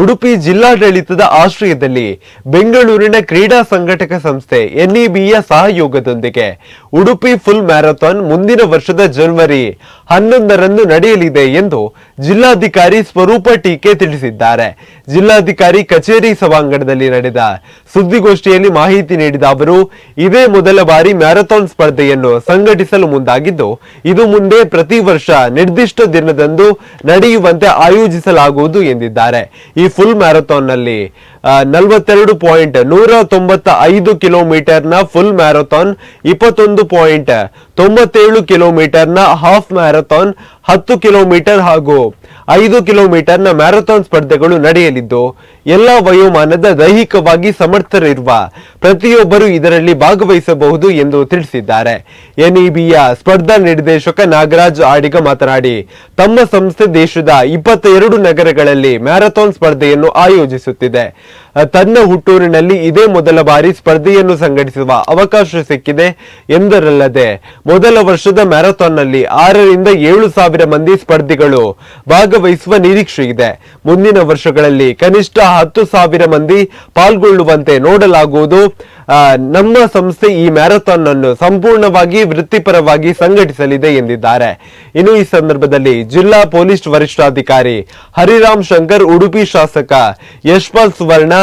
ಉಡುಪಿ ಜಿಲ್ಲಾಡಳಿತದ ಆಶ್ರಯದಲ್ಲಿ ಬೆಂಗಳೂರಿನ ಕ್ರೀಡಾ ಸಂಘಟಕ ಸಂಸ್ಥೆ ಎನ್ಇಬಿಯ ಸಹಯೋಗದೊಂದಿಗೆ ಉಡುಪಿ ಫುಲ್ ಮ್ಯಾರಥಾನ್ ಮುಂದಿನ ವರ್ಷದ ಜನವರಿ ಹನ್ನೊಂದರಂದು ನಡೆಯಲಿದೆ ಎಂದು ಜಿಲ್ಲಾಧಿಕಾರಿ ಸ್ವರೂಪ ಟೀಕೆ ತಿಳಿಸಿದ್ದಾರೆ. ಜಿಲ್ಲಾಧಿಕಾರಿ ಕಚೇರಿ ಸಭಾಂಗಣದಲ್ಲಿ ನಡೆದ ಸುದ್ದಿಗೋಷ್ಠಿಯಲ್ಲಿ ಮಾಹಿತಿ ನೀಡಿದ ಅವರು, ಇದೇ ಮೊದಲ ಬಾರಿ ಮ್ಯಾರಥಾನ್ ಸ್ಪರ್ಧೆಯನ್ನು ಸಂಘಟಿಸಲು ಮುಂದಾಗಿದ್ದು, ಇದು ಮುಂದೆ ಪ್ರತಿ ವರ್ಷ ನಿರ್ದಿಷ್ಟ ದಿನದಂದು ನಡೆಯುವಂತೆ ಆಯೋಜಿಸಲಾಗುವುದು ಎಂದಿದ್ದಾರೆ. ಈ ಫುಲ್ ಮ್ಯಾರಥಾನ್ನಲ್ಲಿ ನಲವತ್ತೆರಡು ಪಾಯಿಂಟ್ ನೂರ ತೊಂಬತ್ತ ಐದು ಕಿಲೋಮೀಟರ್ನ ಫುಲ್ ಮ್ಯಾರಥಾನ್ ಇಪ್ಪತ್ತೊಂದು ಪಾಯಿಂಟ್ ತೊಂಬತ್ತೇಳು ಕಿಲೋಮೀಟರ್ನ ಹಾಫ್ ಮ್ಯಾರಥಾನ್ ಹತ್ತು ಕಿಲೋಮೀಟರ್ ಹಾಗೂ ಐದು ಕಿಲೋಮೀಟರ್ನ ಮ್ಯಾರಥಾನ್ ಸ್ಪರ್ಧೆಗಳು ನಡೆಯಲಿದ್ದು, ಎಲ್ಲ ವಯೋಮಾನದ ದೈಹಿಕವಾಗಿ ಸಮರ್ಥರಿರುವ ಪ್ರತಿಯೊಬ್ಬರು ಇದರಲ್ಲಿ ಭಾಗವಹಿಸಬಹುದು ಎಂದು ತಿಳಿಸಿದ್ದಾರೆ. ಎನ್ಇಬಿಯ ಸ್ಪರ್ಧಾ ನಿರ್ದೇಶಕ ನಾಗರಾಜ್ ಆಡಿಗ ಮಾತನಾಡಿ, ತಮ್ಮ ಸಂಸ್ಥೆ ದೇಶದ ಇಪ್ಪತ್ತೆರಡು ನಗರಗಳಲ್ಲಿ ಮ್ಯಾರಥಾನ್ ಸ್ಪರ್ಧೆಯನ್ನು ಆಯೋಜಿಸುತ್ತಿದೆ. ತನ್ನ ಹುಟ್ಟೂರಿನಲ್ಲಿ ಇದೇ ಮೊದಲ ಬಾರಿ ಸ್ಪರ್ಧೆಯನ್ನು ಸಂಘಟಿಸುವ ಅವಕಾಶ ಸಿಕ್ಕಿದೆ ಎಂದರಲ್ಲದೆ, ಮೊದಲ ವರ್ಷದ ಮ್ಯಾರಥಾನ್ನಲ್ಲಿ ಆರರಿಂದ ಏಳು ಸಾವಿರ ಮಂದಿ ಸ್ಪರ್ಧಿಗಳು ಭಾಗವಹಿಸುವ ನಿರೀಕ್ಷೆ ಇದೆ. ಮುಂದಿನ ವರ್ಷಗಳಲ್ಲಿ ಕನಿಷ್ಠ ಹತ್ತು ಸಾವಿರ ಮಂದಿ ಪಾಲ್ಗೊಳ್ಳುವಂತೆ ನೋಡಲಾಗುವುದು. ನಮ್ಮ ಸಂಸ್ಥೆ ಈ ಮ್ಯಾರಥಾನ್ ಅನ್ನು ಸಂಪೂರ್ಣವಾಗಿ ವೃತ್ತಿಪರವಾಗಿ ಸಂಘಟಿಸಲಿದೆ ಎಂದಿದ್ದಾರೆ. ಇನ್ನು ಈ ಸಂದರ್ಭದಲ್ಲಿ ಜಿಲ್ಲಾ ಪೊಲೀಸ್ ವರಿಷ್ಠಾಧಿಕಾರಿ ಹರಿರಾಮ್ ಶಂಕರ್, ಉಡುಪಿ ಶಾಸಕ ಯಶ್ಪಾಲ್ ಸುವರ್ಣ,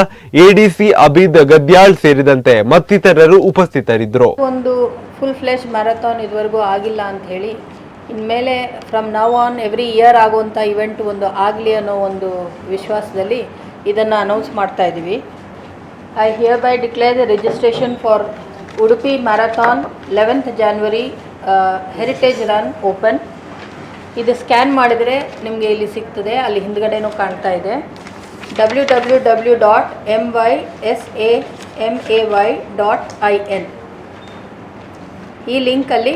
ಎಡಿಸಿ ಅಬಿದ್ ಗದ್ಯಾಳ್ ಸೇರಿದಂತೆ ಮತ್ತಿತರರು ಉಪಸ್ಥಿತರಿದ್ದರು. ಒಂದು ಫುಲ್ ಫ್ಲೆಶ್ ಮ್ಯಾರಥಾನ್ ಇದುವರೆಗೂ ಆಗಿಲ್ಲ ಅಂತ ಹೇಳಿ ಇನ್ಮೇಲೆ from now on every year ಆಗುವಂಥ ಇವೆಂಟ್ ಒಂದು ಆಗಲಿ ಅನ್ನೋ ಒಂದು ವಿಶ್ವಾಸದಲ್ಲಿ ಇದನ್ನು ಅನೌನ್ಸ್ ಮಾಡ್ತಾ ಇದ್ದೀವಿ I hereby declare the registration for Udupi marathon eleventh January heritage run open ಇದು ಸ್ಕ್ಯಾನ್ ಮಾಡಿದರೆ ನಿಮಗೆ ಇಲ್ಲಿ ಸಿಗ್ತದೆ, ಅಲ್ಲಿ ಹಿಂದ್ಗಡೆನೂ ಕಾಣ್ತಾ ಇದೆ. W W W dot M Y S A M A Y dot I N ಈ ಲಿಂಕಲ್ಲಿ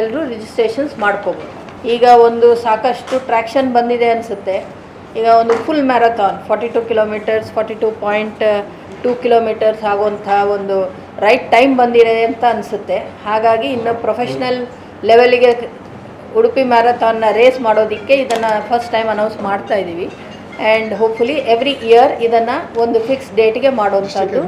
ಎಲ್ಲರೂ ರಿಜಿಸ್ಟ್ರೇಷನ್ಸ್ ಮಾಡ್ಕೋಬೋದು. ಈಗ ಒಂದು ಸಾಕಷ್ಟು ಟ್ರ್ಯಾಕ್ಷನ್ ಬಂದಿದೆ ಅನಿಸುತ್ತೆ. ಈಗ ಒಂದು full marathon forty two kilometres forty two point two kilometres ಆಗುವಂಥ ಒಂದು ರೈಟ್ ಟೈಮ್ ಬಂದಿದೆ ಅಂತ ಅನಿಸುತ್ತೆ. ಹಾಗಾಗಿ ಇನ್ನು ಪ್ರೊಫೆಷ್ನಲ್ ಲೆವೆಲಿಗೆ ಉಡುಪಿ ಮ್ಯಾರಥಾನ್ನ ರೇಸ್ ಮಾಡೋದಕ್ಕೆ ಇದನ್ನು ಫಸ್ಟ್ ಟೈಮ್ ಅನೌನ್ಸ್ ಮಾಡ್ತಾ ಇದ್ದೀವಿ ಆ್ಯಂಡ್ ಹೋಪ್ಫುಲಿ ಎವ್ರಿ ಇಯರ್ ಇದನ್ನು ಒಂದು ಫಿಕ್ಸ್ ಡೇಟ್ಗೆ ಮಾಡುವಂಥದ್ದು.